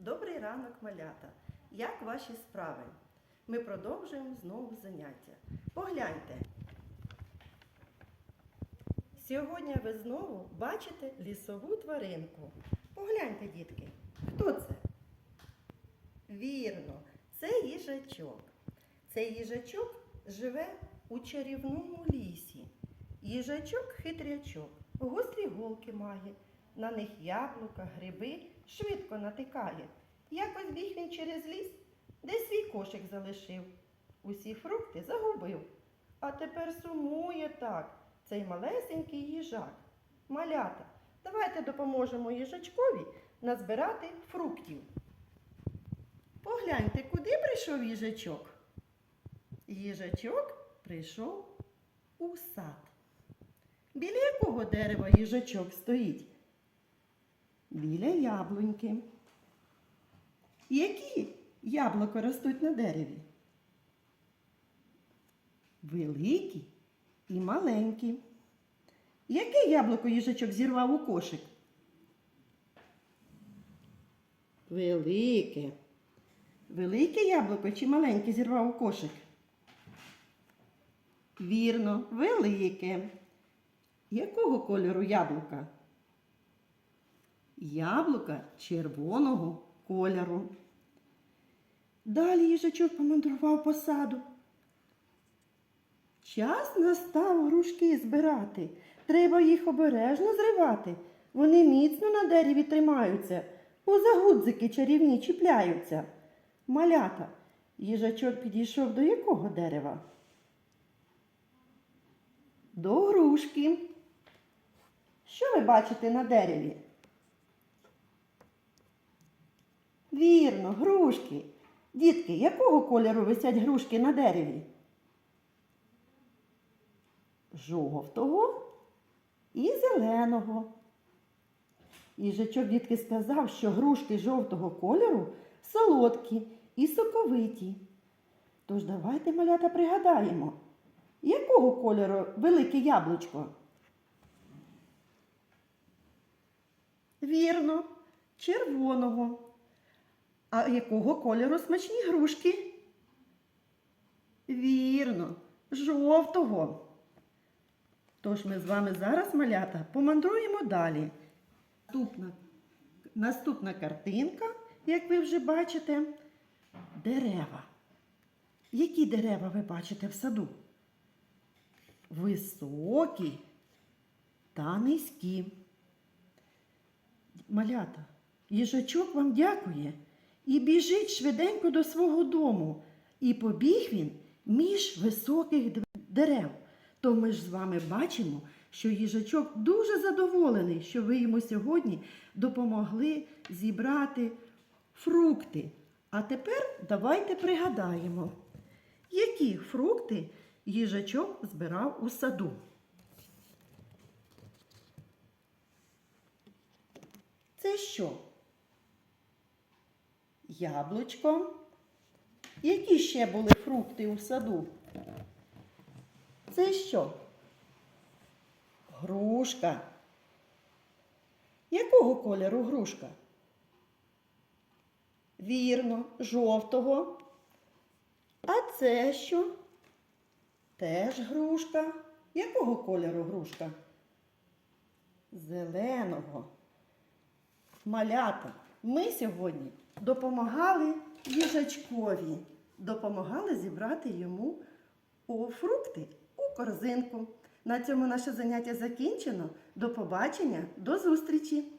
Добрий ранок, малята! Як ваші справи? Ми продовжуємо знову заняття. Погляньте. Сьогодні ви знову бачите лісову тваринку. Погляньте, дітки, хто це? Вірно, це їжачок. Цей їжачок живе у чарівному лісі. Їжачок хитрячок, гострі голки має, на них яблука, гриби швидко натикає. Якось біг він через ліс, де свій кошик залишив. Усі фрукти загубив. А тепер сумує так цей малесенький їжак. Малята, давайте допоможемо їжачкові назбирати фруктів. Погляньте, куди прийшов їжачок? Їжачок прийшов у сад. Біля якого дерева їжачок стоїть? Біля яблуньки. Які яблука ростуть на дереві? Великі і маленькі. Яке яблуко їжачок зірвав у кошик? Велике. Велике яблуко чи маленьке зірвав у кошик? Вірно, велике. Якого кольору яблука? Яблука червоного кольору. Далі їжачок помандрував по саду. Час настав грушки збирати. Треба їх обережно зривати. Вони міцно на дереві тримаються, у загудзики чарівні чіпляються. Малята, їжачок підійшов до якого дерева? До грушки. Що ви бачите на дереві? Вірно, грушки. Дітки, якого кольору висять грушки на дереві? Жовтого і зеленого. Їжачок дітки сказав, що грушки жовтого кольору солодкі і соковиті. Тож давайте, малята, пригадаємо, якого кольору велике яблучко? Вірно, червоного. А якого кольору смачні грушки? Вірно, жовтого. Тож ми з вами зараз, малята, помандруємо далі. Наступна, наступна картинка, як ви вже бачите, дерева. Які дерева ви бачите в саду? Високі та низькі. Малята, їжачок вам дякує і біжить швиденько до свого дому. І побіг він між високих дерев. То ми ж з вами бачимо, що їжачок дуже задоволений, що ви йому сьогодні допомогли зібрати фрукти. А тепер давайте пригадаємо, які фрукти їжачок збирав у саду. Це що? Яблучко. Які ще були фрукти у саду? Це що? Грушка. Якого кольору грушка? Вірно, жовтого. А це що? Теж грушка. Якого кольору грушка? Зеленого. Малята, ми сьогодні допомагали їжачкові, допомагали зібрати йому фрукти у корзинку. На цьому наше заняття закінчено. До побачення, до зустрічі!